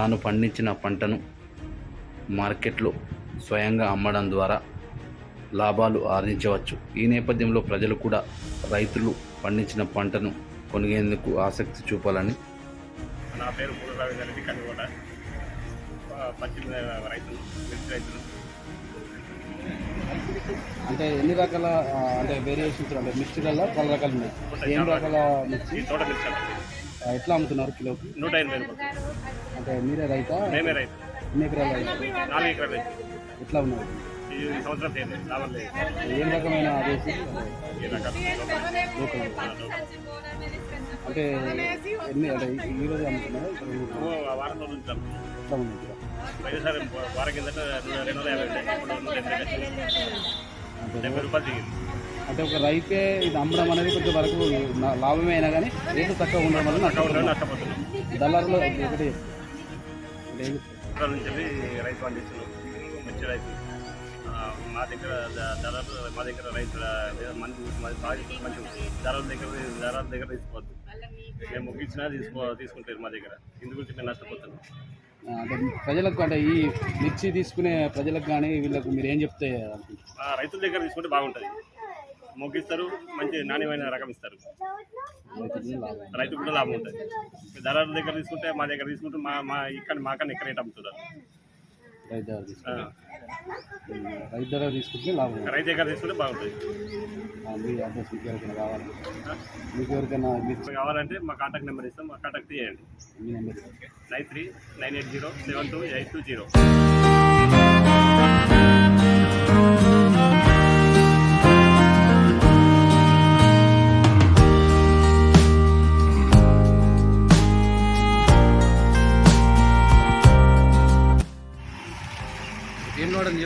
తాను పండించిన పంటను మార్కెట్లో స్వయంగా అమ్మడం ద్వారా లాభాలు ఆర్జించవచ్చు. ఈ నేపథ్యంలో ప్రజలు కూడా రైతులు పండించిన పంటను కొనిగేందుకు ఆసక్తి చూపాలని నా పేరు పూల పశ్చిమ రైతులు అంటే ఎన్ని రకాల అంటే వేరియేషన్స్ అంటే మిర్చిలలో చాలా రకాలు ఉన్నాయి. ఏం రకాల మిర్చి? ఎట్లా అమ్ముతున్నారు కిలోకి? నూట ఎనభై రూపాయలు. అంటే మీరే రైతా? మేమే రైతు. ఎన్ని ఎకరాల రైతు? నాలుగు ఎకరాలు రైతు. ఎట్లా ఉన్నారు? ఈ సంవత్సరం చేయలేదు లాభం లేదు. ఏం రకమైన రకాలు లోకల్ అంటే ఎన్ని అంటే ఈ- ఈ రోజు అమ్ముతున్నారు? ఇక్కడ ఓ, ఆ వారం రోజులు ఉంచాం ఎట్లా ఉంది ఇక్కడ? వైఎస్ఆర్ వారం కిందట రెండు రెండు వందల యాభై ఉండే ఇప్పుడు నూట ఎనభై అంటే డెబ్బై రూపాయలు దిగింది. అంటే ఒక రైతే ఇది అమ్మడం అనేది కొంచెం వరకు నా- లాభమే అయినా కానీ రేటు తక్కువ ఉండడం వల్ల నష్టపోతున్నారు నష్టపోతున్నాం. దళారులు ఒకటే చెప్తారు. ఎకరాల నుంచి వెళ్ళి రైతు పండిస్తున్నాం మిర్చి రైతు. మా దగ్గర ధరలు మా దగ్గర రైతుల మంచి మంచి మంచి ధరల దగ్గర ధరల దగ్గర తీసుకోవద్దు. మేము ముగించినా తీసుకో తీసుకుంటారు మా దగ్గర. ఇందు గురించి మేము నష్టపోతున్నాం ప్రజలకు అంటే ఈ మిర్చి తీసుకునే ప్రజలకు కానీ వీళ్ళకు మీరు ఏం చెప్తే? రైతుల దగ్గర తీసుకుంటే బాగుంటుంది. మొగ్గిస్తారు మంచి నాణ్యమైన రకం ఇస్తారు. రైతు కూడా లాభం ఉంటుంది. ధరల దగ్గర తీసుకుంటే మా దగ్గర తీసుకుంటే మా మా ఇక్కడ మాకన్నా ఎక్కడ రేట్ అమ్ముతున్నారు రైతు దగ్గర తీసుకుంటే. ఆ, రైతు దగ్గర తీసుకుంటే లాభం రైతు దగ్గర తీసుకుంటే బాగుంటుంది. మీ మీకు ఎవరికైనా కావాలంటే మా కాంటాక్ట్ నెంబర్ ఇస్తాం. మా కాంటాక్ట్ చేయండి మీ number nine three nine eight zero seven two eight two zero.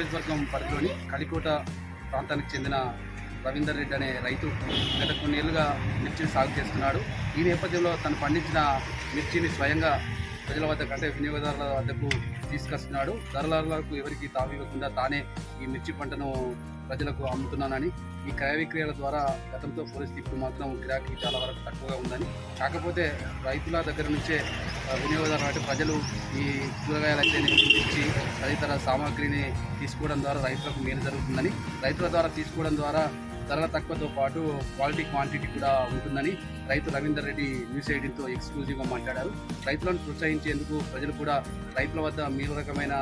నియోజకవర్గం పరిధిలోని కలికోట ప్రాంతానికి చెందిన రవీందర్ రెడ్డి అనే రైతు గత కొన్నేళ్ళుగా మిర్చిని సాగు చేస్తున్నాడు. ఈ నేపథ్యంలో తను పండించిన మిర్చిని స్వయంగా ప్రజల వద్దకు అంటే వినియోగదారుల వద్దకు తీసుకొస్తున్నాడు. ధరలకు ఎవరికి తావివ్వకుండా తానే ఈ మిర్చి పంటను ప్రజలకు అమ్ముతున్నానని ఈ క్రయ విక్రయాల ద్వారా గతంతో పోలిస్తే ఇప్పుడు మాత్రం గిరాకీ చాలా వరకు తక్కువగా ఉందని. కాకపోతే రైతుల దగ్గర నుంచే వినియోగదారులు అంటే ప్రజలు ఈ కూరగాయలైతే మిర్చి తదితర సామాగ్రిని తీసుకోవడం ద్వారా రైతులకు మేలు జరుగుతుందని రైతుల ద్వారా తీసుకోవడం ద్వారా ధరల తక్కువతో పాటు క్వాలిటీ క్వాంటిటీ కూడా ఉంటుందని రైతు రవీందర్ రెడ్డి న్యూస్ ఎయిటీన్తో ఎక్స్క్లూజివ్గా మాట్లాడారు. రైతులను ప్రోత్సహించేందుకు ప్రజలు కూడా రైతుల వద్ద మీరు రకమైన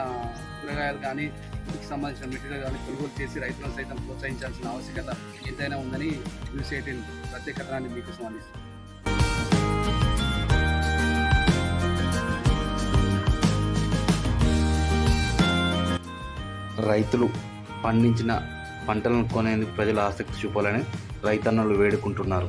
కూరగాయలు కానీ ఇంటికి సంబంధించిన మెటీరియల్ కానీ కొనుగోలు చేసి రైతులను సైతం ప్రోత్సహించాల్సిన ఆవశ్యకత ఎంతైనా ఉందని న్యూస్ ఎయిటీన్ ప్రత్యేకతనాన్ని మీకు సంబంధిస్తుంది రైతులు పండించిన పంటలను కొనేందుకు ప్రజలు ఆసక్తి చూపాలని రైతన్నలు వేడుకుంటున్నారు.